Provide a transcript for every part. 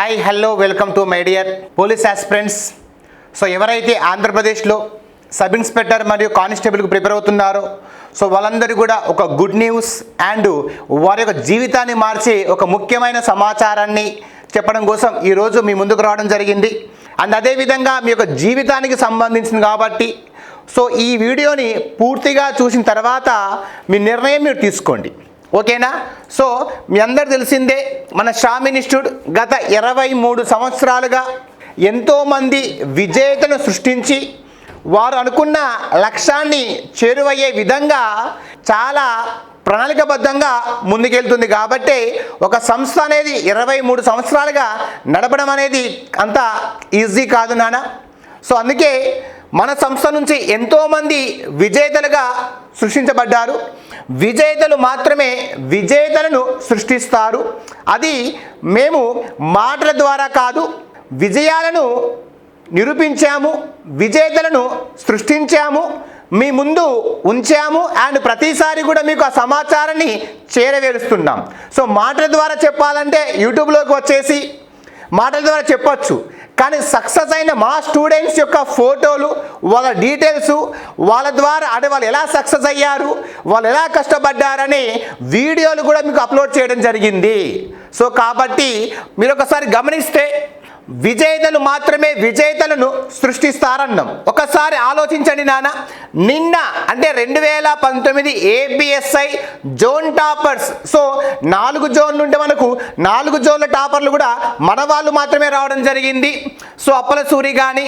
Hi hello welcome to my dear police aspirants. So ఎవరైతే ఆంధ్రప్రదేశ్లో sub inspector మరియు కానిస్టేబుల్కి prepare అవుతున్నారో సో వాళ్ళందరూ కూడా ఒక గుడ్ న్యూస్ అండ్ వారి యొక్క జీవితాన్ని మార్చే ఒక ముఖ్యమైన సమాచారాన్ని చెప్పడం కోసం ఈరోజు మీ ముందుకు రావడం జరిగింది. అండ్ అదేవిధంగా మీ యొక్క జీవితానికి సంబంధించింది కాబట్టి సో ఈ వీడియోని పూర్తిగా చూసిన తర్వాత మీ నిర్ణయం మీరు తీసుకోండి. ఓకేనా? సో మీ అందరు తెలిసిందే మన షామ్ ఇన్స్టిట్యూట్ గత ఇరవై మూడు సంవత్సరాలుగా ఎంతోమంది విజేతను సృష్టించి వారు అనుకున్న లక్ష్యాన్ని చేరువయ్యే విధంగా చాలా ప్రణాళికబద్ధంగా ముందుకెళ్తుంది. కాబట్టి ఒక సంస్థ అనేది ఇరవై మూడు సంవత్సరాలుగా నడపడం అనేది అంత ఈజీ కాదు నాన్న. సో అందుకే మన సంస్థ నుంచి ఎంతోమంది విజేతలుగా సృష్టించబడ్డారు. విజేతలు మాత్రమే విజేతలను సృష్టిస్తారు. అది మేము మాటల ద్వారా కాదు విజయాలను నిరూపించాము విజేతలను సృష్టించాము మీ ముందు ఉంచాము అండ్ ప్రతిసారి కూడా మీకు ఆ సమాచారాన్ని చేరవేరుస్తున్నాం. సో మాటల ద్వారా చెప్పాలంటే యూట్యూబ్లోకి వచ్చేసి మాటల ద్వారా చెప్పచ్చు. కానీ సక్సెస్ అయిన మా స్టూడెంట్స్ యొక్క ఫోటోలు వాళ్ళ డీటెయిల్స్ వాళ్ళ ద్వారా అంటే వాళ్ళు ఎలా సక్సెస్ అయ్యారు వాళ్ళు ఎలా కష్టపడ్డారని వీడియోలు కూడా మీకు అప్లోడ్ చేయడం జరిగింది. సో కాబట్టి మీరు ఒకసారి గమనిస్తే విజేతలు మాత్రమే విజేతలను సృష్టిస్తారన్నాం. ఒకసారి ఆలోచించండి నాన్న. నిన్న అంటే రెండు వేల పంతొమ్మిది ఏబిఎస్ఐ జోన్ టాపర్స్. సో నాలుగు జోన్లు ఉంటే మనకు నాలుగు జోన్ల టాపర్లు కూడా మన వాళ్ళు మాత్రమే రావడం జరిగింది. సో అప్పల సూరి కానీ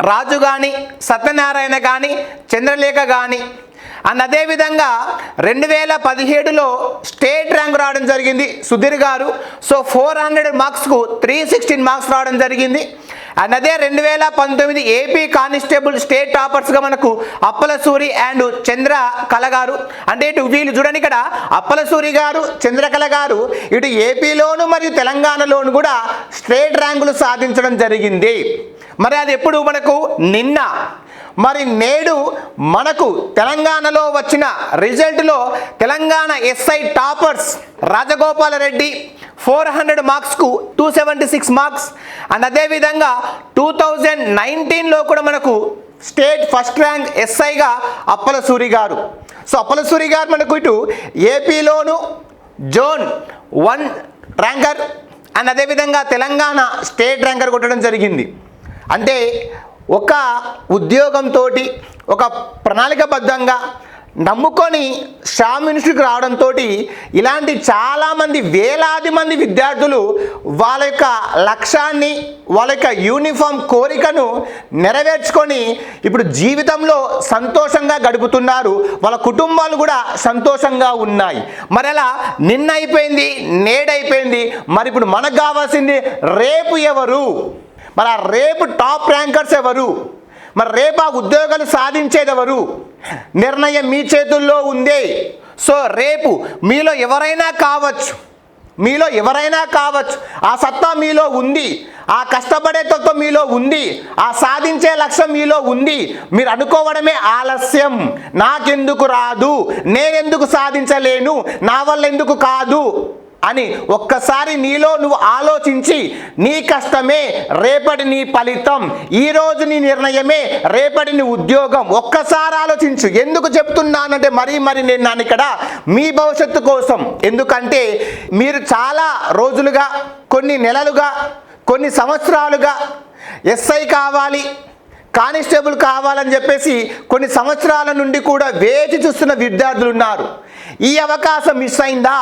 రాజు కానీ సత్యనారాయణ కానీ చంద్రలేఖ కానీ అండ్ అదేవిధంగా రెండు వేల పదిహేడులో స్టేట్ ర్యాంక్ రావడం జరిగింది సుధీర్ గారు. సో ఫోర్ హండ్రెడ్ మార్క్స్కు త్రీ సిక్స్టీన్ మార్క్స్ రావడం జరిగింది. అండ్ అదే రెండు వేల పంతొమ్మిది ఏపీ కానిస్టేబుల్ స్టేట్ టాపర్స్గా మనకు అప్పలసూరి అండ్ చంద్ర కళ గారు. అంటే ఇటు వీళ్ళు చూడండి ఇక్కడ అప్పలసూరి గారు చంద్రకళ గారు ఇటు ఏపీలోను మరియు తెలంగాణలోను కూడా స్టేట్ ర్యాంకులు సాధించడం జరిగింది. మరి అది ఎప్పుడు మనకు నిన్న మరి నేడు మనకు తెలంగాణలో వచ్చిన రిజల్ట్లో Telangana SI toppers Rajagopalreddy four hundred మార్క్స్కు two seventy six marks. And అదేవిధంగా టూ థౌజండ్ నైన్టీన్లో కూడా మనకు స్టేట్ ఫస్ట్ ర్యాంక్ ఎస్ఐగా అప్పలసూరి గారు. సో అప్పలసూరి గారు మనకు ఇటు ఏపీలోను జోన్ వన్ ర్యాంకర్ అండ్ అదేవిధంగా తెలంగాణ స్టేట్ ర్యాంకర్ కొట్టడం జరిగింది. అంటే ఒక ఉద్యోగంతో ఒక ప్రణాళికబద్ధంగా నమ్ముకొని షామ్ ఇన్స్టిట్యూట్కి రావడంతో ఇలాంటి చాలామంది వేలాది మంది విద్యార్థులు వాళ్ళ యొక్క లక్ష్యాన్ని వాళ్ళ యొక్క యూనిఫామ్ కోరికను నెరవేర్చుకొని ఇప్పుడు జీవితంలో సంతోషంగా గడుపుతున్నారు. వాళ్ళ కుటుంబాలు కూడా సంతోషంగా ఉన్నాయి. మరి అలా నిన్న అయిపోయింది నేడైపోయింది. మరి ఇప్పుడు మనకు కావాల్సింది రేపు ఎవరు? మరి ఆ రేపు టాప్ ర్యాంకర్స్ ఎవరు? మరి రేపు ఆ ఉద్యోగాలు సాధించేది ఎవరు? నిర్ణయం మీ చేతుల్లో ఉందే. సో రేపు మీలో ఎవరైనా కావచ్చు మీలో ఎవరైనా కావచ్చు ఆ సత్తా మీలో ఉంది ఆ కష్టపడే తత్వం మీలో ఉంది ఆ సాధించే లక్ష్యం మీలో ఉంది మీరు అనుకోవడమే ఆలస్యం. నాకెందుకు రాదు? నేనెందుకు సాధించలేను? నా వల్ల ఎందుకు కాదు? అని ఒక్కసారి నీలో నువ్వు ఆలోచించి నీ కష్టమే రేపటి నీ ఫలితం ఈరోజు నీ నిర్ణయమే రేపటి నీ ఉద్యోగం. ఒక్కసారి ఆలోచించు ఎందుకు చెప్తున్నానంటే మరీ మరి నేను నాన్న ఇక్కడ మీ భవిష్యత్తు కోసం. ఎందుకంటే మీరు చాలా రోజులుగా కొన్ని నెలలుగా కొన్ని సంవత్సరాలుగా ఎస్ఐ కావాలి కానిస్టేబుల్ కావాలని చెప్పేసి కొన్ని సంవత్సరాల నుండి కూడా వేచి చూస్తున్న విద్యార్థులు ఉన్నారు. ఈ అవకాశం మిస్ అయిందా?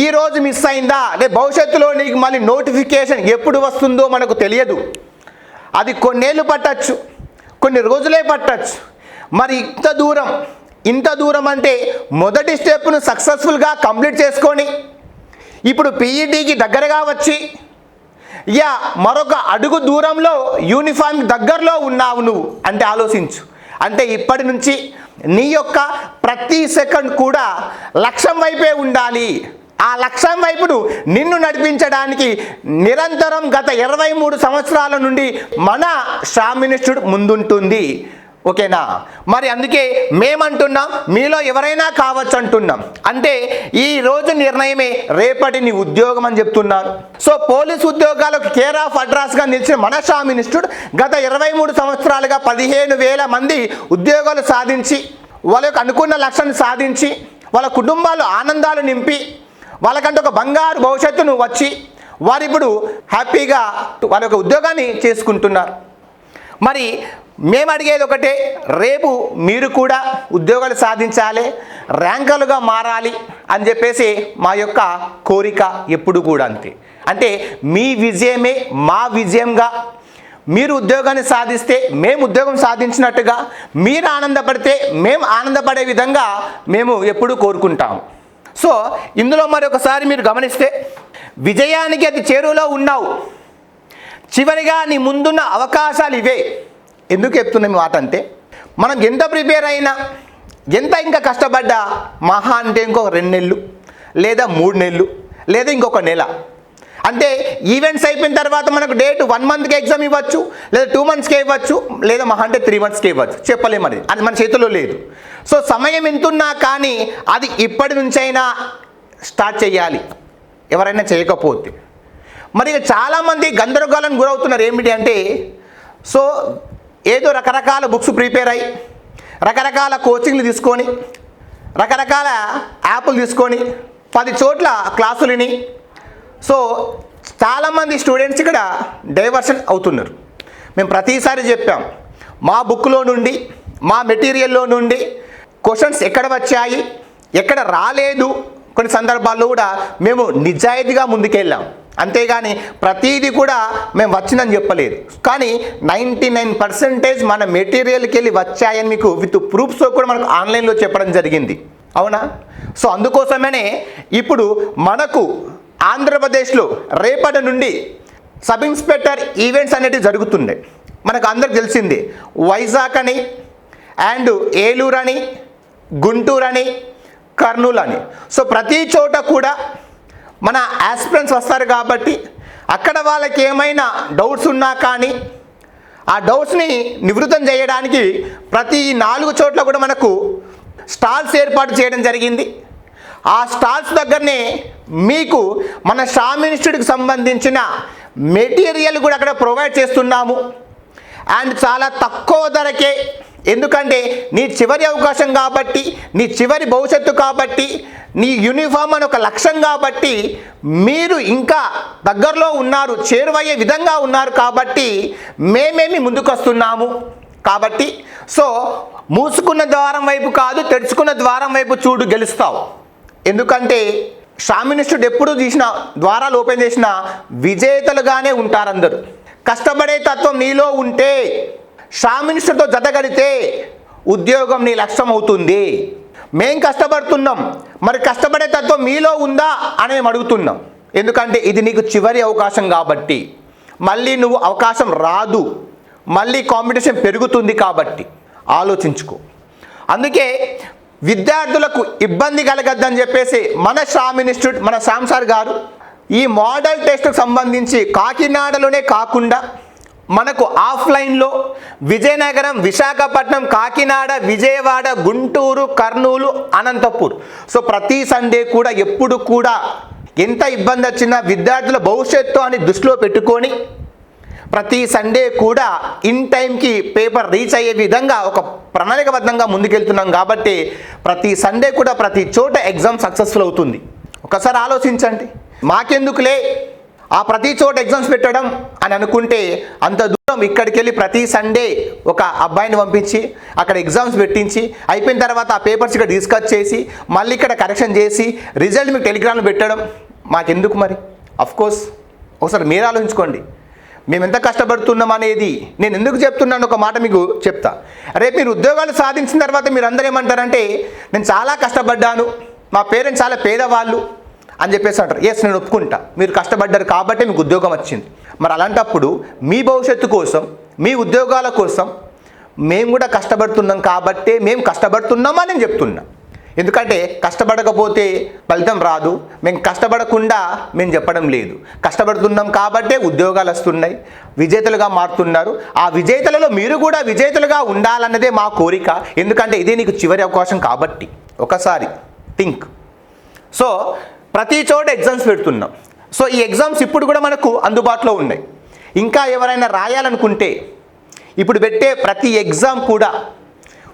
ఈ రోజు మిస్ అయిందా? అంటే భవిష్యత్తులో నీకు మళ్ళీ నోటిఫికేషన్ ఎప్పుడు వస్తుందో మనకు తెలియదు. అది కొన్నేళ్ళు పట్టచ్చు కొన్ని రోజులే పట్టచ్చు. మరి ఇంత దూరం ఇంత దూరం అంటే మొదటి స్టెప్ను సక్సెస్ఫుల్గా కంప్లీట్ చేసుకొని ఇప్పుడు పీఈటీకి దగ్గరగా వచ్చి యా మరొక అడుగు దూరంలో యూనిఫామ్ దగ్గరలో ఉన్నావు నువ్వు అంటే ఆలోచించు. అంటే ఇప్పటి నుంచి నీ యొక్క ప్రతి సెకండ్ కూడా లక్ష్యం వైపే ఉండాలి. ఆ లక్ష్యం వైపును నిన్ను నడిపించడానికి నిరంతరం గత ఇరవై మూడు సంవత్సరాల నుండి మన షామ్ ముందుంటుంది. ఓకేనా? మరి అందుకే మేమంటున్నాం మీలో ఎవరైనా కావచ్చు అంటున్నాం. అంటే ఈ రోజు నిర్ణయమే రేపటి నీ ఉద్యోగం అని చెప్తున్నాను సో పోలీస్ ఉద్యోగాలకు కేర్ ఆఫ్ అడ్రస్గా నిలిచిన మన మినిస్టర్ గత ఇరవై మూడు సంవత్సరాలుగా పదిహేను వేల మంది ఉద్యోగాలు సాధించి వాళ్ళ యొక్క అనుకున్న లక్ష్యాన్ని సాధించి వాళ్ళ కుటుంబాలు ఆనందాలు నింపి వాళ్ళకంటే ఒక బంగారు భవిష్యత్తును వచ్చి వారు ఇప్పుడు హ్యాపీగా వారి యొక్క ఉద్యోగాన్ని చేసుకుంటున్నారు. మరి మేము అడిగేది ఒకటే రేపు మీరు కూడా ఉద్యోగాలు సాధించాలి ర్యాంకర్లుగా మారాలి అని చెప్పేసి మా యొక్క కోరిక ఎప్పుడు కూడా అంతే. అంటే మీ విజయమే మా విజయంగా. మీరు ఉద్యోగాన్ని సాధిస్తే మేము ఉద్యోగం సాధించినట్టుగా మీరు ఆనందపడితే మేము ఆనందపడే విధంగా మేము ఎప్పుడూ కోరుకుంటాం. సో ఇందులో మరొకసారి మీరు గమనిస్తే విజయానికి అతి చేరువలో ఉన్నావు. చివరిగా నీ ముందున్న అవకాశాలు ఇవే. ఎందుకు చెప్తున్నాం ఈ మాట అంటే మనం ఎంత ప్రిపేర్ అయినా ఎంత ఇంకా కష్టపడ్డా మహా అంటే ఇంకొక రెండు నెలలు లేదా మూడు నెలలు లేదా ఇంకొక నెల. అంటే ఈవెంట్స్ అయిపోయిన తర్వాత మనకు డేట్ వన్ మంత్కి ఎగ్జామ్ ఇవ్వచ్చు లేదా టూ మంత్స్కి ఇవ్వచ్చు లేదా మహా అంటే త్రీ మంత్స్కి ఇవ్వచ్చు. చెప్పలేము అది. అది మన చేతిలో లేదు. సో సమయం ఎంతున్నా కానీ అది ఇప్పటి నుంచైనా స్టార్ట్ చేయాలి. ఎవరైనా చేయకపోతే. మరి చాలామంది గందరగోళానికి గురవుతున్నారు ఏమిటి అంటే సో ఏదో రకరకాల బుక్స్ ప్రిపేర్ అయ్యి రకరకాల కోచింగ్లు తీసుకొని రకరకాల యాప్లు తీసుకొని పది చోట్ల క్లాసులని సో చాలామంది స్టూడెంట్స్ ఇక్కడ డైవర్షన్ అవుతున్నారు. మేము ప్రతిసారి చెప్పాం మా బుక్లో నుండి మా మెటీరియల్లో నుండి క్వశ్చన్స్ ఎక్కడ వచ్చాయి ఎక్కడ రాలేదు కొన్ని సందర్భాల్లో కూడా మేము నిజాయితీగా ముందుకెళ్ళాం. అంతేగాని ప్రతీది కూడా మేము వచ్చిందని చెప్పలేదు. కానీ నైంటీ నైన్ పర్సెంటేజ్ మన మెటీరియల్కి వెళ్ళి వచ్చాయని మీకు విత్ ప్రూఫ్స్తో కూడా మనకు ఆన్లైన్లో చెప్పడం జరిగింది. అవునా? సో అందుకోసమనే ఇప్పుడు మనకు ఆంధ్రప్రదేశ్లో రేపటి నుండి సబ్ ఇన్స్పెక్టర్ ఈవెంట్స్ అనేటివి జరుగుతుండే. మనకు అందరికి తెలిసింది. వైజాగ్ అని అండ్ ఏలూరు అని గుంటూరు అని కర్నూలు అని. సో ప్రతి చోట కూడా మన ఆస్పిరెంట్స్ వస్తారు కాబట్టి అక్కడ వాళ్ళకి ఏమైనా డౌట్స్ ఉన్నా కానీ ఆ డౌట్స్ని నివృత్తం చేయడానికి ప్రతి నాలుగు చోట్ల కూడా మనకు స్టాల్స్ ఏర్పాటు చేయడం జరిగింది. ఆ స్టాల్స్ దగ్గరనే మీకు మన షామ్ ఇన్స్టిట్యూట్కి సంబంధించిన మెటీరియల్ కూడా అక్కడ ప్రొవైడ్ చేస్తున్నాము. అండ్ చాలా తక్కువ ధరకే. ఎందుకంటే నీ చివరి అవకాశం కాబట్టి నీ చివరి భవిష్యత్తు కాబట్టి నీ యూనిఫామ్ అని ఒక లక్ష్యం కాబట్టి మీరు ఇంకా దగ్గరలో ఉన్నారు చేరువయ్యే విధంగా ఉన్నారు కాబట్టి మేమేమి ముందుకొస్తున్నాము. కాబట్టి సో మూసుకున్న ద్వారం వైపు కాదు తెరుచుకున్న ద్వారం వైపు చూడు గెలుస్తావు. ఎందుకంటే షామినిస్టుడు ఎప్పుడు తీసిన ద్వారాలు ఓపెన్ చేసిన విజేతలుగానే ఉంటారందరూ. కష్టపడే తత్వం నీలో ఉంటే షామినిస్టుతో జతగడితే ఉద్యోగం నీ లక్ష్యం అవుతుంది. మేం కష్టపడుతున్నాం మరి కష్టపడే తత్వం మీలో ఉందా అని మేము అడుగుతున్నాం. ఎందుకంటే ఇది నీకు చివరి అవకాశం కాబట్టి. మళ్ళీ నువ్వు అవకాశం రాదు. మళ్ళీ కాంపిటీషన్ పెరుగుతుంది కాబట్టి. ఆలోచించుకో. అందుకే విద్యార్థులకు ఇబ్బంది కలగద్దని చెప్పేసి మన శ్యామ్ ఇన్స్టిట్యూట్ మన శ్యామ్ సార్ గారు ఈ మోడల్ టెస్ట్కు సంబంధించి కాకినాడలోనే కాకుండా మనకు ఆఫ్లైన్లో విజయనగరం విశాఖపట్నం కాకినాడ విజయవాడ గుంటూరు కర్నూలు అనంతపూర్. సో ప్రతి సండే కూడా ఎప్పుడు కూడా ఎంత ఇబ్బంది వచ్చినా విద్యార్థుల భవిష్యత్తు అని దృష్టిలో పెట్టుకొని ప్రతి సండే కూడా ఇన్ టైంకి పేపర్ రీచ్ అయ్యే విధంగా ఒక ప్రణాళికబద్ధంగా ముందుకెళ్తున్నాం కాబట్టి ప్రతి సండే కూడా ప్రతి చోట ఎగ్జామ్ సక్సెస్ఫుల్ అవుతుంది. ఒకసారి ఆలోచించండి. మాకెందుకులే? ఆ ప్రతి చోట ఎగ్జామ్స్ పెట్టడం అని అనుకుంటే అంత దూరం ఇక్కడికి వెళ్ళి ప్రతి సండే ఒక అబ్బాయిని పంపించి అక్కడ ఎగ్జామ్స్ పెట్టించి అయిపోయిన తర్వాత ఆ పేపర్స్ ఇక్కడ డిస్కస్ చేసి మళ్ళీ ఇక్కడ కరెక్షన్ చేసి రిజల్ట్ మీకు టెలిగ్రామ్లో పెట్టడం మాకెందుకు మరి? అఫ్కోర్స్ ఒకసారి మీరు ఆలోచించుకోండి. మేము ఎంత కష్టపడుతున్నాం అనేది నేను ఎందుకు చెప్తున్నాను? ఒక మాట మీకు చెప్తా. రేపు మీరు ఉద్యోగాలు సాధించిన తర్వాత మీరు అందరూ ఏమంటారంటే నేను చాలా కష్టపడ్డాను. మా పేరెంట్స్ చాలా పేదవాళ్ళు. అని చెప్పేసి అంటారు. ఎస్ నేను ఒప్పుకుంటా. మీరు కష్టపడ్డారు కాబట్టి మీకు ఉద్యోగం వచ్చింది. మరి అలాంటప్పుడు మీ భవిష్యత్తు కోసం మీ ఉద్యోగాల కోసం మేము కూడా కష్టపడుతున్నాం కాబట్టే మేము కష్టపడుతున్నామని నేను చెప్తున్నా. ఎందుకంటే కష్టపడకపోతే ఫలితం రాదు. మేము కష్టపడకుండా మేము చెప్పడం లేదు. కష్టపడుతున్నాం కాబట్టే ఉద్యోగాలు వస్తున్నాయి. విజేతలుగా మారుతున్నారు. ఆ విజేతలలో మీరు కూడా విజేతలుగా ఉండాలన్నదే మా కోరిక. ఎందుకంటే ఇదే నీకు చివరి అవకాశం కాబట్టి. ఒకసారి థింక్. సో ప్రతి చోట ఎగ్జామ్స్ పెడుతున్నాం. సో ఈ ఎగ్జామ్స్ ఇప్పుడు కూడా మనకు అందుబాటులో ఉన్నాయి. ఇంకా ఎవరైనా రాయాలనుకుంటే ఇప్పుడు పెట్టే ప్రతి ఎగ్జామ్ కూడా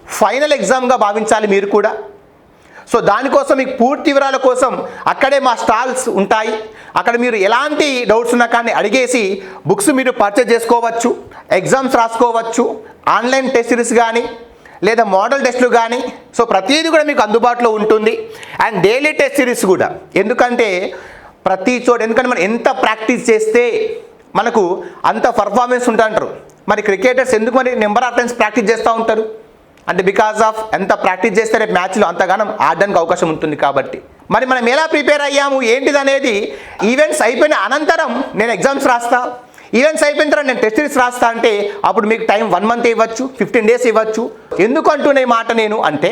ఫైనల్ ఎగ్జామ్గా భావించాలి మీరు కూడా. సో దానికోసం మీకు పూర్తి వివరాల కోసం అక్కడే మా స్టాల్స్ ఉంటాయి. అక్కడ మీరు ఎలాంటి డౌట్స్ ఉన్నా కానీ అడిగేసి బుక్స్ మీరు పర్చేజ్ చేసుకోవచ్చు ఎగ్జామ్స్ రాసుకోవచ్చు ఆన్లైన్ టెస్ట్ సిరీస్ కానీ లేదా మోడల్ టెస్ట్లు కానీ. సో ప్రతిదీ కూడా మీకు అందుబాటులో ఉంటుంది. అండ్ డైలీ టెస్ట్ సిరీస్ కూడా. ఎందుకంటే ప్రతి చోట ఎందుకంటే మనం ఎంత ప్రాక్టీస్ చేస్తే మనకు అంత పర్ఫార్మెన్స్ ఉంటుంటారు మరి క్రికెటర్స్ ఎందుకు మరి నెంబర్ ఆఫ్ టైమ్స్ ప్రాక్టీస్ చేస్తూ ఉంటారు? అంటే బికాస్ ఆఫ్ ఎంత ప్రాక్టీస్ చేస్తే రేపు మ్యాచ్లో అంతగానం ఆడడానికి అవకాశం ఉంటుంది కాబట్టి. మరి మనం ఎలా ప్రిపేర్ అయ్యాము? ఏంటిది అనేది ఈవెంట్స్ అయిపోయిన అనంతరం నేను ఎగ్జామ్స్ రాస్తా. ఈవెంట్స్ అయిపోయిన తర్వాత నేను టెస్ట్ సిరీస్ రాస్తా అంటే అప్పుడు మీకు టైం వన్ మంత్ ఇవ్వచ్చు ఫిఫ్టీన్ డేస్ ఇవ్వచ్చు. ఎందుకు అంటున్న మాట నేను అంటే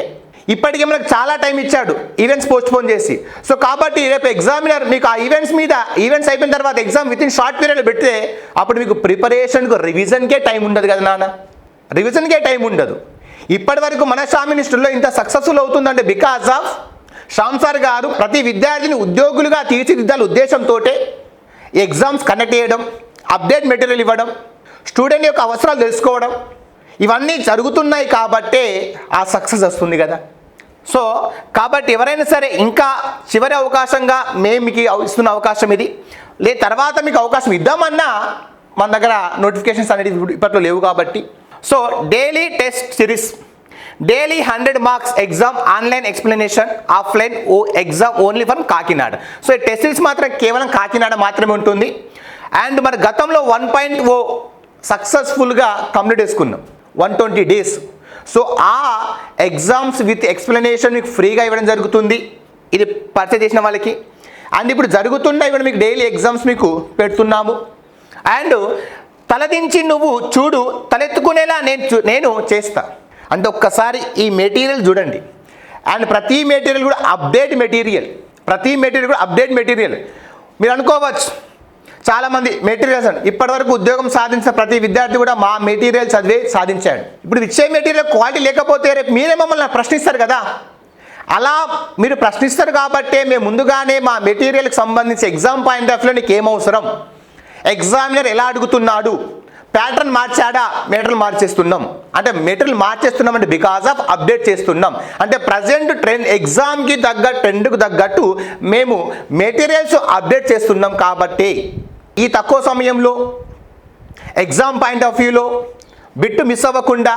ఇప్పటికే మనకు చాలా టైం ఇచ్చాడు ఈవెంట్స్ పోస్ట్ పోన్ చేసి. సో కాబట్టి రేపు ఎగ్జామినర్ మీకు ఆ ఈవెంట్స్ మీద ఈవెంట్స్ అయిపోయిన తర్వాత exam with in short period పెడితే అప్పుడు మీకు ప్రిపరేషన్కు రివిజన్కే టైం ఉండదు కదా నాన్న. రివిజన్కే టైం ఉండదు. ఇప్పటి వరకు మన షామ్ మినిస్టర్లో ఇంత సక్సెస్ఫుల్ అవుతుందంటే బికాస్ ఆఫ్ శ్యామ్ సార్ గారు ప్రతి విద్యార్థిని ఉద్యోగులుగా తీర్చిదిద్దాల ఉద్దేశంతో ఎగ్జామ్స్ కండక్ట్ చేయడం అప్డేట్ మెటీరియల్ ఇవ్వడం స్టూడెంట్ యొక్క అవసరాలు తెలుసుకోవడం ఇవన్నీ జరుగుతున్నాయి కాబట్టే ఆ సక్సెస్ వస్తుంది కదా. సో కాబట్టి ఎవరైనా సరే ఇంకా చివరి అవకాశంగా మేము మీకు ఇస్తున్న అవకాశం ఇది. లే తర్వాత మీకు అవకాశం ఇద్దామన్నా మన దగ్గర నోటిఫికేషన్స్ అనేది ఇప్పట్లో లేవు కాబట్టి so daily test series daily hundred marks exam online explanation offline oh exam only from Kakinada so ఈ టెస్ట్ సిరీస్ మాత్రం కేవలం కాకినాడ మాత్రమే ఉంటుంది. అండ్ మన గతంలో వన్ పాయింట్ ఓ సక్సెస్ఫుల్గా కంప్లీట్ చేసుకున్నాం. వన్ ట్వంటీ డేస్ సో ఆ ఎగ్జామ్స్ విత్ ఎక్స్ప్లెనేషన్ మీకు ఫ్రీగా ఇవ్వడం జరుగుతుంది. ఇది పర్చేజ్ చేసిన వాళ్ళకి. అండ్ ఇప్పుడు జరుగుతున్న ఇవన్నీ మీకు డైలీ ఎగ్జామ్స్ మీకు పెడుతున్నాము. అండ్ తలదించి నువ్వు చూడు తలెత్తుకునేలా నేను చూ- నేను చేస్తా. అంటే ఒక్కసారి ఈ మెటీరియల్ చూడండి. అండ్ ప్రతి మెటీరియల్ కూడా అప్డేట్ మెటీరియల్. ప్రతి మెటీరియల్ కూడా అప్డేట్ మెటీరియల్. మీరు అనుకోవచ్చు చాలామంది మెటీరియల్స్ అని ఇప్పటివరకు ఉద్యోగం సాధించిన ప్రతి విద్యార్థి కూడా మా మెటీరియల్ చదివే సాధించాడు. ఇప్పుడు ఇచ్చే మెటీరియల్ క్వాలిటీ లేకపోతే రేపు మీరే మమ్మల్ని ప్రశ్నిస్తారు కదా. అలా మీరు ప్రశ్నిస్తారు కాబట్టే మేము ముందుగానే మా మెటీరియల్కి సంబంధించి ఎగ్జామ్ పాయింట్ ఆఫ్ వ్యూ నీకు ఏమవసరం? అవసరం ఎగ్జామినర్ ఎలా అడుగుతున్నాడు? ప్యాటర్న్ మార్చాడా? మెటీరియల్ మార్చేస్తున్నాం. అంటే మెటీరియల్ మార్చేస్తున్నాం అంటే బికాస్ ఆఫ్ అప్డేట్ చేస్తున్నాం. అంటే ప్రజెంట్ ట్రెండ్ ఎగ్జామ్కి తగ్గ ట్రెండ్కు తగ్గట్టు మేము మెటీరియల్స్ అప్డేట్ చేస్తున్నాం కాబట్టి ఈ తక్కువ సమయంలో ఎగ్జామ్ పాయింట్ ఆఫ్ వ్యూలో బిట్టు మిస్ అవ్వకుండా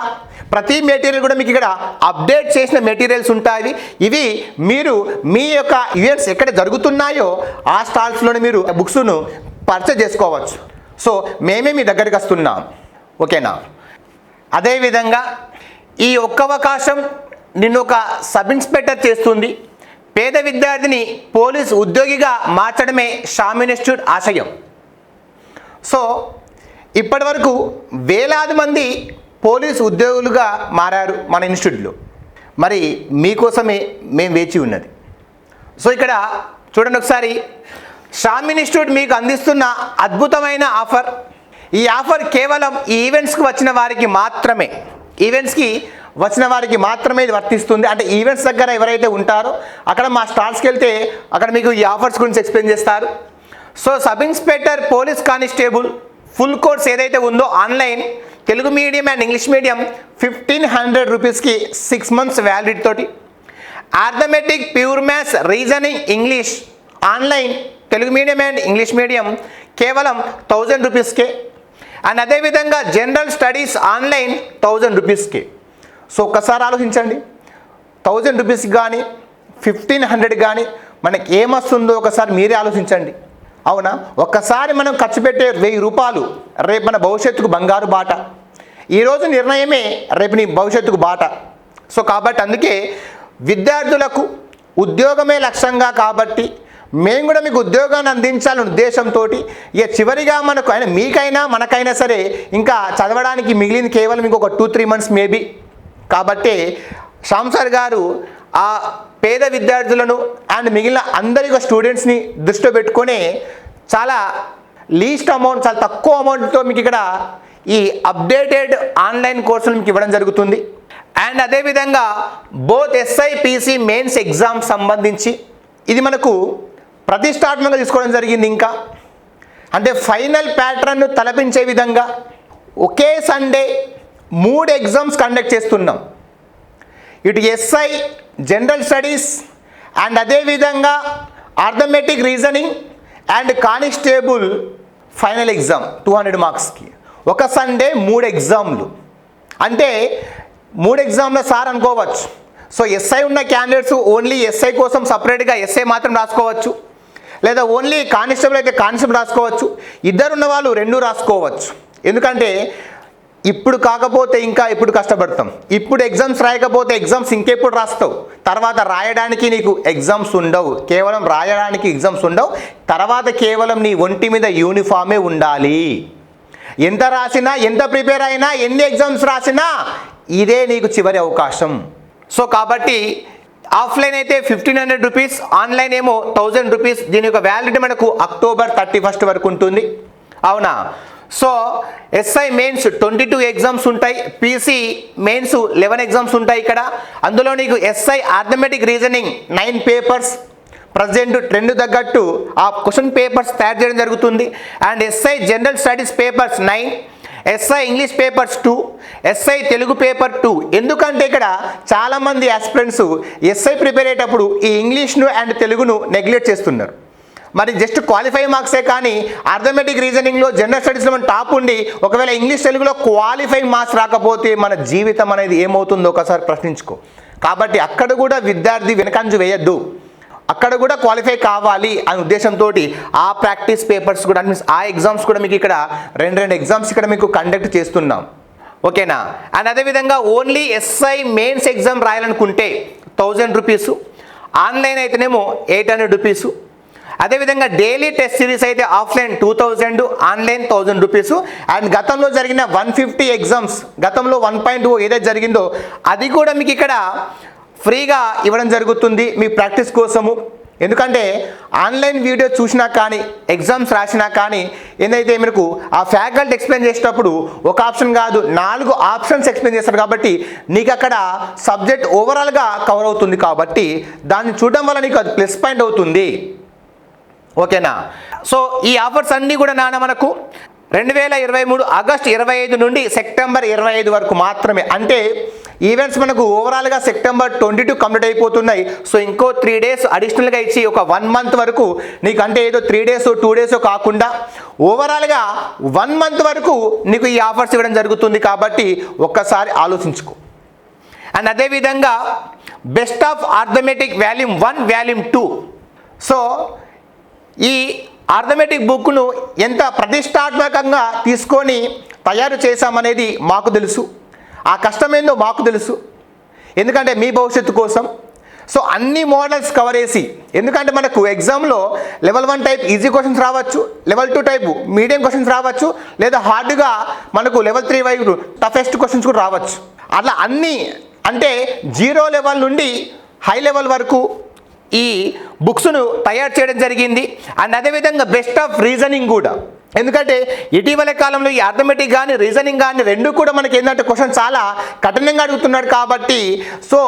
ప్రతి మెటీరియల్ కూడా మీకు ఇక్కడ అప్డేట్ చేసిన మెటీరియల్స్ ఉంటాయి. ఇవి మీరు మీ యొక్క ఈవెంట్స్ ఎక్కడ జరుగుతున్నాయో ఆ స్టాల్స్లోనే మీరు బుక్స్ను పర్చేజ్ చేసుకోవచ్చు. సో మేమే మీ దగ్గరికి వస్తున్నాం. ఓకేనా? అదేవిధంగా ఈ ఒక్క అవకాశం నిన్ను ఒక సబ్ ఇన్స్పెక్టర్ చేస్తుంది. పేద విద్యార్థిని పోలీస్ ఉద్యోగిగా మార్చడమే షామ్ ఇన్స్టిట్యూట్ ఆశయం. సో ఇప్పటి వరకు వేలాది మంది పోలీస్ ఉద్యోగులుగా మారారు మన ఇన్స్టిట్యూట్లో. మరి మీకోసమే మేము వేచి ఉన్నది. సో ఇక్కడ చూడండి ఒకసారి. షామ్ ఇన్స్టిట్యూట్ మీకు అందిస్తున్న అద్భుతమైన ఆఫర్. ఈ ఆఫర్ కేవలం ఈ ఈవెంట్స్కి వచ్చిన వారికి మాత్రమే. ఈవెంట్స్కి వచ్చిన వారికి మాత్రమే ఇది వర్తిస్తుంది. అంటే ఈవెంట్స్ దగ్గర ఎవరైతే ఉంటారో అక్కడ మా స్టాల్స్కి వెళ్తే అక్కడ మీకు ఈ ఆఫర్స్ గురించి ఎక్స్ప్లెయిన్ చేస్తారు. So sub inspector police constable full course ఏదైతే ఉందో online Telugu medium and English medium fifteen hundred రూపీస్కి సిక్స్ మంత్స్ వ్యాలిడిటీ తోటి. Arithmetic pure maths reasoning English online Telugu medium and English medium కేవలం thousand రూపీస్కే. And అదేవిధంగా general studies online thousand రూపీస్కి. So ఒక్కసారి ఆలోచించండి. థౌజండ్ రూపీస్కి కానీ ఫిఫ్టీన్ హండ్రెడ్ కానీ మనకి ఏమొస్తుందో ఒకసారి మీరే ఆలోచించండి. అవునా? ఒక్కసారి మనం ఖర్చు పెట్టే వెయ్యి రూపాయలు రేపు మన భవిష్యత్తుకు బంగారు బాట. ఈరోజు నిర్ణయమే రేపు నీ భవిష్యత్తుకు బాట. సో కాబట్టి అందుకే విద్యార్థులకు ఉద్యోగమే లక్ష్యంగా కాబట్టి మేము కూడా మీకు ఉద్యోగాన్ని అందించాలనే ఉద్దేశంతో ఇక చివరిగా మనకు అయినా మీకైనా మనకైనా సరే ఇంకా చదవడానికి మిగిలింది కేవలం ఇంకొక టూ త్రీ మంత్స్ మేబీ కాబట్టి సాంసార్ సార్ గారు ఆ పేద విద్యార్థులను అండ్ మిగిలిన అందరి స్టూడెంట్స్ని దృష్టిలో పెట్టుకొని చాలా లీస్ట్ అమౌంట్ చాలా తక్కువ అమౌంట్తో మీకు ఇక్కడ ఈ అప్డేటెడ్ ఆన్లైన్ కోర్సులు మీకు ఇవ్వడం జరుగుతుంది. అండ్ అదేవిధంగా బోత్ ఎస్ఐపిసి మెయిన్స్ ఎగ్జామ్ సంబంధించి ఇది మనకు ప్రతిష్టాత్మకంగా తీసుకోవడం జరిగింది ఇంకా. అంటే ఫైనల్ ప్యాటర్న్ను తలపించే విధంగా ఒకే సండే మూడు ఎగ్జామ్స్ కండక్ట్ చేస్తున్నాం. ఇటు ఎస్ఐ జనరల్ స్టడీస్ అండ్ అదేవిధంగా arithmetic reasoning and constable final exam two hundred మార్క్స్కి. ఒక సండే మూడు ఎగ్జామ్లు. అంటే మూడు ఎగ్జామ్ల సార్ అనుకోవచ్చు. సో ఎస్ఐ ఉన్న క్యాండిడేట్స్ ఓన్లీ ఎస్ఐ కోసం సపరేట్గా ఎస్ఐ మాత్రం రాసుకోవచ్చు. లేదా ఓన్లీ కానిస్టేబుల్ అయితే కానిస్టేబుల్ రాసుకోవచ్చు. ఇద్దరు ఉన్న వాళ్ళు రెండు రాసుకోవచ్చు. ఎందుకంటే ఇప్పుడు కాకపోతే ఇంకా ఇప్పుడు కష్టపడతాం. ఇప్పుడు ఎగ్జామ్స్ రాయకపోతే ఎగ్జామ్స్ ఇంకెప్పుడు రాస్తావు? తర్వాత రాయడానికి నీకు ఎగ్జామ్స్ ఉండవు. కేవలం రాయడానికి ఎగ్జామ్స్ ఉండవు. తర్వాత కేవలం నీ ఒంటి మీద యూనిఫామే ఉండాలి. ఎంత రాసినా ఎంత ప్రిపేర్ అయినా ఎన్ని ఎగ్జామ్స్ రాసినా ఇదే నీకు చివరి అవకాశం. సో కాబట్టి ఆఫ్లైన్ అయితే ఫిఫ్టీన్ హండ్రెడ్ రూపీస్ ఆన్లైన్ ఏమో థౌజండ్ రూపీస్. దీని యొక్క వ్యాలిడిటీ మనకు అక్టోబర్ థర్టీ ఫస్ట్ వరకు ఉంటుంది. అవునా? So SI mains twenty two exams ఉంటాయి. పీసీ మెయిన్స్ లెవెన్ ఎగ్జామ్స్ ఉంటాయి ఇక్కడ. అందులో నీకు SI arithmetic reasoning nine papers present trend తగ్గట్టు ఆ క్వశ్చన్ పేపర్స్ తయారు చేయడం జరుగుతుంది. And SI general studies papers nine SI English papers two SI Telugu paper two. ఎందుకంటే ఇక్కడ చాలామంది ఆస్పిరెంట్స్ ఎస్ఐ ప్రిపేర్ అయ్యేటప్పుడు ఈ ఇంగ్లీష్ను అండ్ తెలుగును నెగ్లెక్ట్ చేస్తున్నారు. మరి జస్ట్ క్వాలిఫై మార్క్సే కానీ అర్థమెటిక్ రీజనింగ్లో జనరల్ స్టడీస్లో మనం టాప్ ఉండి ఒకవేళ ఇంగ్లీష్ తెలుగులో క్వాలిఫై మార్క్స్ రాకపోతే మన జీవితం అనేది ఏమవుతుందో ఒకసారి ప్రశ్నించుకో. కాబట్టి అక్కడ కూడా విద్యార్థి వెనకంజు వేయద్దు. అక్కడ కూడా క్వాలిఫై కావాలి అనే ఉద్దేశంతో ఆ ప్రాక్టీస్ పేపర్స్ కూడా మీన్స్ ఆ ఎగ్జామ్స్ కూడా మీకు ఇక్కడ రెండు రెండు ఎగ్జామ్స్ ఇక్కడ మీకు కండక్ట్ చేస్తున్నాం. ఓకేనా? అండ్ అదేవిధంగా ఓన్లీ ఎస్ఐ మెయిన్స్ ఎగ్జామ్ రాయాలనుకుంటే థౌజండ్ రూపీస్ ఆన్లైన్ అయితేనేమో ఎయిట్ హండ్రెడ్ రూపీస్ అదేవిధంగా డైలీ టెస్ట్ సిరీస్ అయితే offline two thousand online thousand rupees and గతంలో జరిగిన వన్ ఫిఫ్టీ ఎగ్జామ్స్ గతంలో వన్ పాయింట్ oh ఏదైతే జరిగిందో అది కూడా మీకు ఇక్కడ ఫ్రీగా ఇవ్వడం జరుగుతుంది మీ ప్రాక్టీస్ కోసము. ఎందుకంటే ఆన్లైన్ వీడియో చూసినా కానీ ఎగ్జామ్స్ రాసినా కానీ ఏదైతే మీకు ఆ ఫ్యాకల్టీ ఎక్స్ప్లెయిన్ చేసేటప్పుడు ఒక ఆప్షన్ కాదు నాలుగు ఆప్షన్స్ ఎక్స్ప్లెయిన్ చేస్తారు కాబట్టి నీకు అక్కడ సబ్జెక్ట్ ఓవరాల్గా కవర్ అవుతుంది కాబట్టి దాన్ని చూడడం వల్ల నీకు అది ప్లస్ పాయింట్ అవుతుంది. ఓకేనా? సో ఈ ఆఫర్స్ అన్నీ కూడా నాన్న మనకు రెండు వేల ఇరవై మూడు ఆగస్ట్ ఇరవై ఐదు నుండి సెప్టెంబర్ ఇరవై ఐదు వరకు మాత్రమే. అంటే ఈవెంట్స్ మనకు ఓవరాల్గా సెప్టెంబర్ ట్వంటీ టూ కంప్లీట్ అయిపోతున్నాయి. సో ఇంకో త్రీ డేస్ అడిషనల్గా ఇచ్చి ఒక వన్ మంత్ వరకు నీకు అంటే ఏదో త్రీ డేస్ టూ డేస్ కాకుండా ఓవరాల్గా వన్ మంత్ వరకు నీకు ఈ ఆఫర్స్ ఇవ్వడం జరుగుతుంది కాబట్టి ఒక్కసారి ఆలోచించుకో. అండ్ అదేవిధంగా best of arithmetic volume one volume two so ఈ ఆర్థమెటిక్ బుక్ను ఎంత ప్రతిష్టాత్మకంగా తీసుకొని తయారు చేశామనేది మాకు తెలుసు. ఆ కష్టమేందో మాకు తెలుసు. ఎందుకంటే మీ భవిష్యత్తు కోసం. సో అన్ని మోడల్స్ కవర్ చేసి ఎందుకంటే మనకు ఎగ్జామ్లో level one type easy questions రావచ్చు level two type medium questions రావచ్చు లేదా హార్డ్గా మనకు లెవెల్ త్రీ వైపు టఫెస్ట్ క్వశ్చన్స్ కూడా రావచ్చు. అట్లా అన్ని అంటే జీరో లెవెల్ నుండి హై లెవెల్ వరకు ఈ బుక్స్ను తయారు చేయడం జరిగింది. అండ్ అదేవిధంగా బెస్ట్ ఆఫ్ రీజనింగ్ కూడా. ఎందుకంటే ఇటీవల కాలంలో ఈ అథమెటిక్ కానీ రీజనింగ్ కానీ రెండు కూడా మనకి ఏంటంటే క్వశ్చన్ చాలా కఠినంగా అడుగుతున్నాడు కాబట్టి సో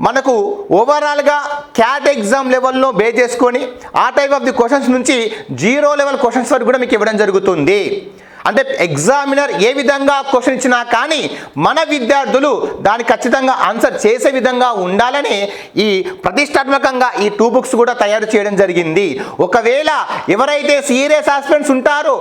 మనకు ఓవరాల్గా క్యాట్ ఎగ్జామ్ లెవెల్లో బే చేసుకొని ఆ టైప్ ఆఫ్ ది క్వశ్చన్స్ నుంచి జీరో లెవెల్ క్వశ్చన్స్ వరకు కూడా మీకు ఇవ్వడం జరుగుతుంది. అంటే ఎగ్జామినర్ ఏ విధంగా క్వశ్చన్ ఇచ్చినా కానీ మన విద్యార్థులు దాన్ని ఖచ్చితంగా ఆన్సర్ చేసే విధంగా ఉండాలని ఈ ప్రతిష్టాత్మకంగా ఈ టూ బుక్స్ కూడా తయారు చేయడం జరిగింది. ఒకవేళ ఎవరైతే సీరియస్ ఆస్పిరెంట్స్ ఉంటారో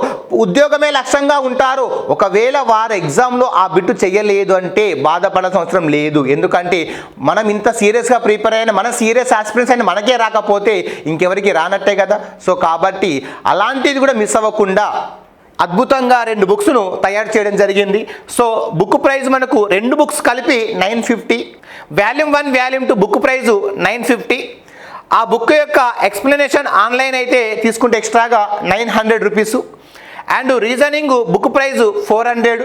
ఉద్యోగమే లక్ష్యంగా ఉంటారో ఒకవేళ వారు ఎగ్జామ్లో ఆ బిట్టు చేయలేదు అంటే బాధపడాల్సిన అవసరం లేదు. ఎందుకంటే మనం ఇంత సీరియస్గా ప్రిపేర్ అయిన మన సీరియస్ ఆస్పిరెంట్స్ అయిన మనకే రాకపోతే ఇంకెవరికి రానట్టే కదా. సో కాబట్టి అలాంటిది కూడా మిస్ అవ్వకుండా అద్భుతంగా రెండు బుక్స్ను తయారు చేయడం జరిగింది. సో బుక్ ప్రైజ్ మనకు రెండు బుక్స్ కలిపి nine fifty volume one volume two book price nine fifty. ఆ బుక్ యొక్క ఎక్స్ప్లెనేషన్ ఆన్లైన్ అయితే తీసుకుంటే ఎక్స్ట్రాగా nine hundred rupees. And reasoning book price four hundred.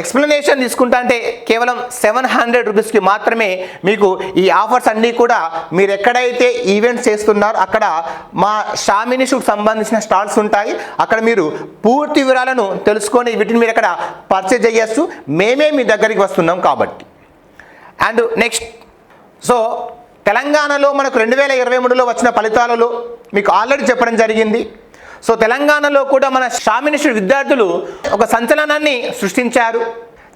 Explanation తీసుకుంటా అంటే కేవలం సెవెన్ హండ్రెడ్ రూపీస్కి మాత్రమే మీకు ఈ ఆఫర్స్ అన్నీ కూడా మీరు ఎక్కడైతే ఈవెంట్స్ చేస్తున్నారో అక్కడ మా షామిని షూట్ సంబంధించిన స్టాల్స్ ఉంటాయి. అక్కడ మీరు పూర్తి వివరాలను తెలుసుకొని వీటిని మీరు అక్కడ పర్చేజ్ చేయొచ్చు. మేమే మీ దగ్గరికి వస్తున్నాం కాబట్టి. అండ్ నెక్స్ట్ సో తెలంగాణలో మనకు రెండు వేల ఇరవై మూడులో వచ్చిన ఫలితాలలో మీకు ఆల్రెడీ చెప్పడం జరిగింది. సో తెలంగాణలో కూడా మన షామినిస్టు విద్యార్థులు ఒక సంచలనాన్ని సృష్టించారు.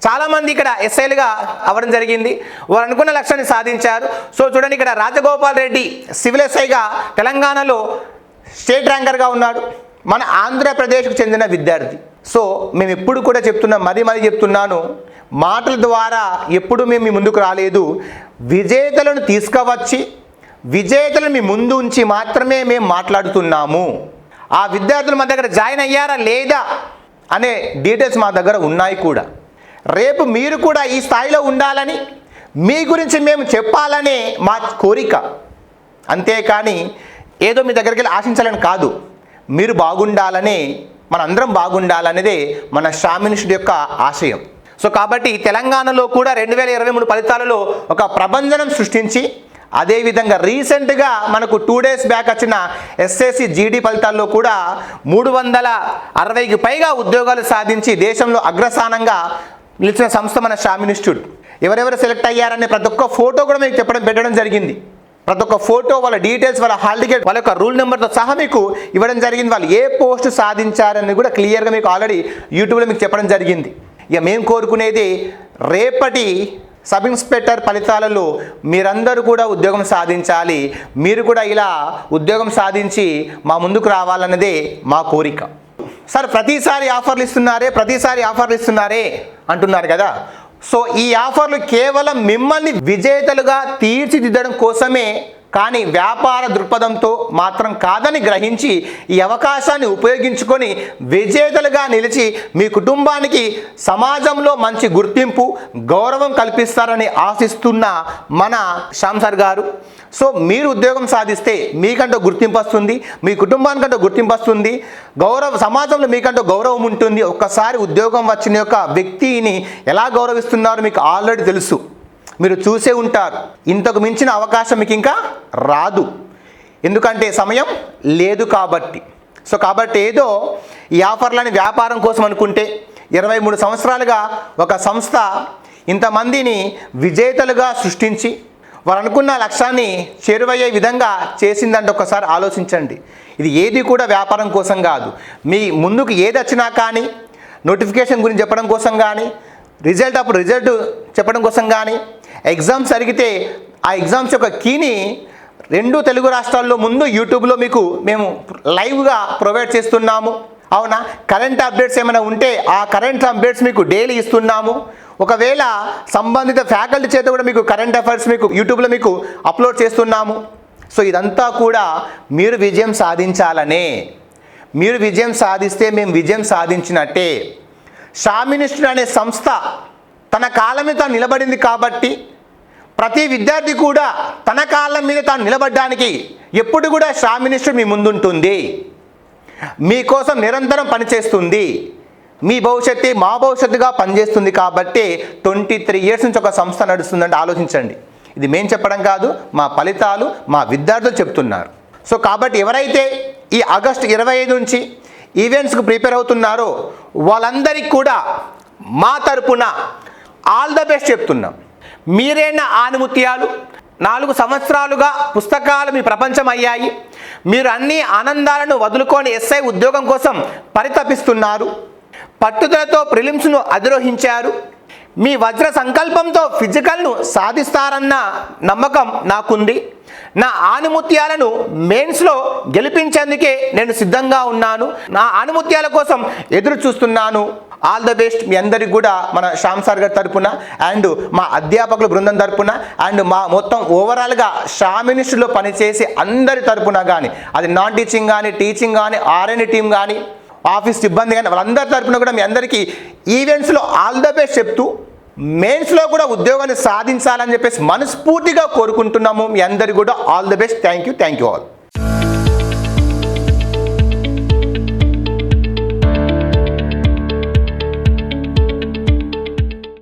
చాలామంది ఇక్కడ ఎస్ఐలుగా అవ్వడం జరిగింది. వారు అనుకున్న లక్ష్యాన్ని సాధించారు. సో చూడండి ఇక్కడ రాజగోపాల్ రెడ్డి సివిల్ ఎస్ఐగా తెలంగాణలో స్టేట్ ర్యాంకర్గా ఉన్నాడు. మన ఆంధ్రప్రదేశ్కు చెందిన విద్యార్థి. సో మేము ఎప్పుడు కూడా చెప్తున్నాం మరీ మరీ చెప్తున్నాను మాటల ద్వారా ఎప్పుడు మేము మీ ముందుకు రాలేదు. విజేతలను తీసుకువచ్చి విజేతలను మీ ముందు ఉంచి మాత్రమే మేము మాట్లాడుతున్నాము. ఆ విద్యార్థులు మా దగ్గర జాయిన్ అయ్యారా లేదా అనే డీటెయిల్స్ మా దగ్గర ఉన్నాయి కూడా. రేపు మీరు కూడా ఈ స్థాయిలో ఉండాలని మీ గురించి మేము చెప్పాలనే మా కోరిక. అంతేకాని ఏదో మీ దగ్గరికి వెళ్ళి ఆశించాలని కాదు. మీరు బాగుండాలనే మనందరం బాగుండాలనేదే మన షామినిస్టుడి యొక్క ఆశయం. సో కాబట్టి తెలంగాణలో కూడా రెండు వేల ఇరవై మూడు ఫలితాలలో ఒక ప్రబంధనం సృష్టించి అదేవిధంగా రీసెంట్గా మనకు టూ డేస్ బ్యాక్ వచ్చిన ఎస్ఎస్సి జీడీ ఫలితాల్లో కూడా మూడు వందల అరవైకి పైగా ఉద్యోగాలు సాధించి దేశంలో అగ్రస్థానంగా నిలిచిన సంస్థ మన షామ్ ఇన్స్టిట్యూట్. ఎవరెవరు సెలెక్ట్ అయ్యారనే ప్రతి ఒక్క ఫోటో కూడా మీకు చెప్పడం పెట్టడం జరిగింది. ప్రతి ఒక్క ఫోటో వాళ్ళ డీటెయిల్స్ వాళ్ళ హాల్ టికెట్ వాళ్ళ యొక్క రూల్ నెంబర్తో సహా మీకు ఇవ్వడం జరిగింది. వాళ్ళు ఏ పోస్ట్ సాధించారని కూడా క్లియర్గా మీకు ఆల్రెడీ యూట్యూబ్లో మీకు చెప్పడం జరిగింది. ఇక మేము కోరుకునేది రేపటి సబ్ ఇన్స్పెక్టర్ ఫలితాలలో మీరందరూ కూడా ఉద్యోగం సాధించాలి. మీరు కూడా ఇలా ఉద్యోగం సాధించి మా ముందుకు రావాలన్నదే మా కోరిక. సార్ ప్రతిసారి ఆఫర్లు ఇస్తున్నారే ప్రతిసారి ఆఫర్లు ఇస్తున్నారే అంటున్నారు కదా. సో ఈ ఆఫర్లు కేవలం మిమ్మల్ని విజేతలుగా తీర్చిదిద్దడం కోసమే కానీ వ్యాపార దృక్పథంతో మాత్రం కాదని గ్రహించి ఈ అవకాశాన్ని ఉపయోగించుకొని విజేతలుగా నిలిచి మీ కుటుంబానికి సమాజంలో మంచి గుర్తింపు గౌరవం కల్పిస్తారని ఆశిస్తున్న మన శాంసర్ గారు. సో మీరు ఉద్యోగం సాధిస్తే మీకంటూ గుర్తింపు వస్తుంది మీ కుటుంబానికంటూ గుర్తింపు వస్తుంది గౌరవ సమాజంలో మీకంటూ గౌరవం ఉంటుంది. ఒక్కసారి ఉద్యోగం వచ్చిన యొక్క వ్యక్తిని ఎలా గౌరవిస్తున్నారో మీకు ఆల్రెడీ తెలుసు. మీరు చూసే ఉంటారు. ఇంతకు మించిన అవకాశం మీకు ఇంకా రాదు. ఎందుకంటే సమయం లేదు కాబట్టి. సో కాబట్టి ఏదో ఈ ఆఫర్లని వ్యాపారం కోసం అనుకుంటే ఇరవై మూడు సంవత్సరాలుగా ఒక సంస్థ ఇంతమందిని విజేతలుగా సృష్టించి వారు అనుకున్న లక్ష్యాన్ని చేరువయ్యే విధంగా చేసిందంటే ఒకసారి ఆలోచించండి. ఇది ఏది కూడా వ్యాపారం కోసం కాదు. మీ ముందుకు ఏది వచ్చినా కానీ నోటిఫికేషన్ గురించి చెప్పడం కోసం కానీ రిజల్ట్ అప్పుడు రిజల్ట్ చెప్పడం కోసం కానీ ఎగ్జామ్స్ జరిగితే ఆ ఎగ్జామ్స్ యొక్క కీని రెండు తెలుగు రాష్ట్రాల్లో ముందు యూట్యూబ్లో మీకు మేము లైవ్గా ప్రొవైడ్ చేస్తున్నాము. అవునా? కరెంట్ అప్డేట్స్ ఏమైనా ఉంటే ఆ కరెంట్ అప్డేట్స్ మీకు డైలీ ఇస్తున్నాము. ఒకవేళ సంబంధిత ఫ్యాకల్టీ చేత కూడా మీకు కరెంట్ అఫైర్స్ మీకు యూట్యూబ్లో మీకు అప్లోడ్ చేస్తున్నాము. సో ఇదంతా కూడా మీరు విజయం సాధించాలనే. మీరు విజయం సాధిస్తే మేము విజయం సాధించినట్టే. షామినిస్టర్ అనే సంస్థ తన కాళ్ళ మీద తాను నిలబడింది కాబట్టి ప్రతి విద్యార్థి కూడా తన కాళ్ళ మీద తాను నిలబడడానికి ఎప్పుడు కూడా షామినిస్టర్ మీ ముందుంటుంది. మీకోసం నిరంతరం పనిచేస్తుంది. మీ భవిష్యత్తు మా భవిష్యత్తుగా పనిచేస్తుంది కాబట్టి ట్వంటీ త్రీ ఇయర్స్ నుంచి ఒక సంస్థ నడుస్తుందంటే ఆలోచించండి. ఇది మేము చెప్పడం కాదు మా ఫలితాలు మా విద్యార్థులు చెప్తున్నారు. సో కాబట్టి ఎవరైతే ఈ ఆగస్టు ఇరవై ఐదు నుంచి ఈవెంట్స్కు ప్రిపేర్ అవుతున్నారో వాళ్ళందరికీ కూడా మా తరపున ఆల్ ద బెస్ట్ చెప్తున్నాం. మీరైన ఆనుమత్యాలు నాలుగు సంవత్సరాలుగా పుస్తకాలు మీ ప్రపంచం అయ్యాయి. మీరు అన్ని ఆనందాలను వదులుకొని ఎస్ఐ ఉద్యోగం కోసం పరితపిస్తున్నారు. పట్టుదలతో ప్రిలిమ్స్ను అధిరోహించారు. మీ వజ్ర సంకల్పంతో ఫిజికల్ను సాధిస్తారన్న నమ్మకం నాకుంది. నా ఆనుమత్యాలను మెయిన్స్లో గెలిపించేందుకే నేను సిద్ధంగా ఉన్నాను. నా ఆనుమత్యాల కోసం ఎదురు చూస్తున్నాను ఆల్ ద బెస్ట్ మీ అందరికి కూడా మన శ్యామ్ సార్ గారి తరపున అండ్ మా అధ్యాపకుల బృందం తరపున అండ్ మా మొత్తం ఓవరాల్గా షామినిస్టులో పనిచేసి అందరి తరపున కానీ అది నాన్ టీచింగ్ కానీ టీచింగ్ కానీ ఆర్ఎన్ టీం కానీ ఆఫీస్ సిబ్బంది కానీ వాళ్ళందరి తరపున కూడా మీ అందరికీ ఈవెంట్స్లో ఆల్ ద బెస్ట్ చెప్తూ మెయిన్స్లో కూడా ఉద్యోగాన్ని సాధించాలని చెప్పేసి మనస్ఫూర్తిగా కోరుకుంటున్నాము. మీ అందరికీ కూడా all the best thank you thank you all